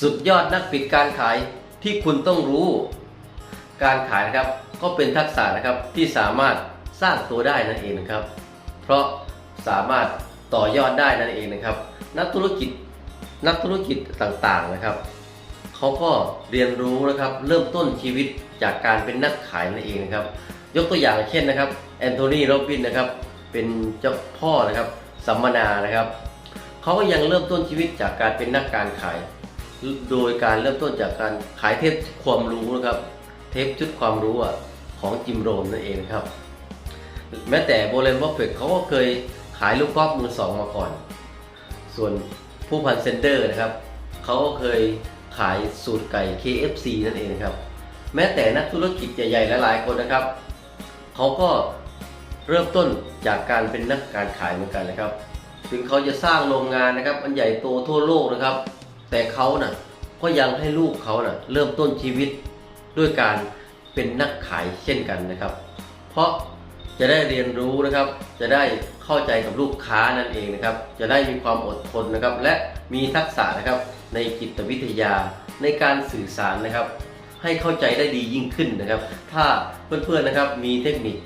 สุดยอดนักปิดการขายที่คุณต้องรู้ การขายนะครับก็เป็นทักษะนะครับที่สามารถสร้างตัวได้นั่นเองนะครับ เพราะสามารถต่อยอดได้นั่นเองนะครับ นักธุรกิจนักธุรกิจต่างๆนะครับเขาก็เรียนรู้นะครับ เริ่มต้นชีวิตจากการเป็นนักขายนั่นเองนะครับ ยกตัวอย่างเช่นนะครับแอนโทนีโรบินนะครับเป็นเจ้าพ่อนะครับสัมมนานะครับเขาก็ยังเริ่มต้นชีวิตจากการเป็นนักการขาย โดยการเริ่มต้นจากการขายเทปความรู้นะครับ เทปชุดความรู้ของจิมโรนนั่นเองนะครับ แม้แต่โบเลนวอฟเฟตเขาก็เคยขายลูกกอล์ฟมือสองมาก่อน ส่วนผู้พันเซนเตอร์นะครับเขาก็เคยขายสูตรไก่ KFC นั่นเองนะครับ แม้แต่นักธุรกิจใหญ่ๆหลายๆคนนะครับเขาก็เริ่มต้นจากการเป็นนักการขายเหมือนกันนะครับ ถึงเขาจะสร้างโรงงานนะครับ อันใหญ่โตทั่วโลกนะครับ แต่เขาน่ะก็ยังให้ลูกเขาน่ะเริ่มต้นชีวิตด้วยการเป็นนักขายเช่นกันนะครับ เพราะจะได้เรียนรู้นะครับ จะได้เข้าใจกับลูกค้านั่นเองนะครับ จะได้มีความอดทนนะครับ และมีทักษะนะครับในจิตวิทยาในการสื่อสารนะครับ ให้เข้าใจได้ดียิ่งขึ้นนะครับ ถ้าเพื่อนๆนะครับมีเทคนิค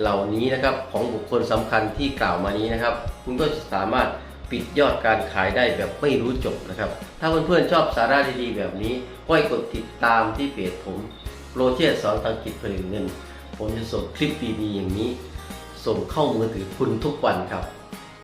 เหล่านี้นะครับของบุคคลสำคัญที่กล่าวมานี้นะครับ คุณก็สามารถ ปิดยอดการขายได้แบบไม่รู้จบนะครับ ถ้าเพื่อนๆชอบสาระดีๆแบบนี้ก็ให้กดติดตามที่เพจผมโรเจอร์สอนอังกิจผลิตเงิน ผมจะส่งคลิปดีๆอย่างนี้ ส่งเข้ามือถือคุณทุกวันครับ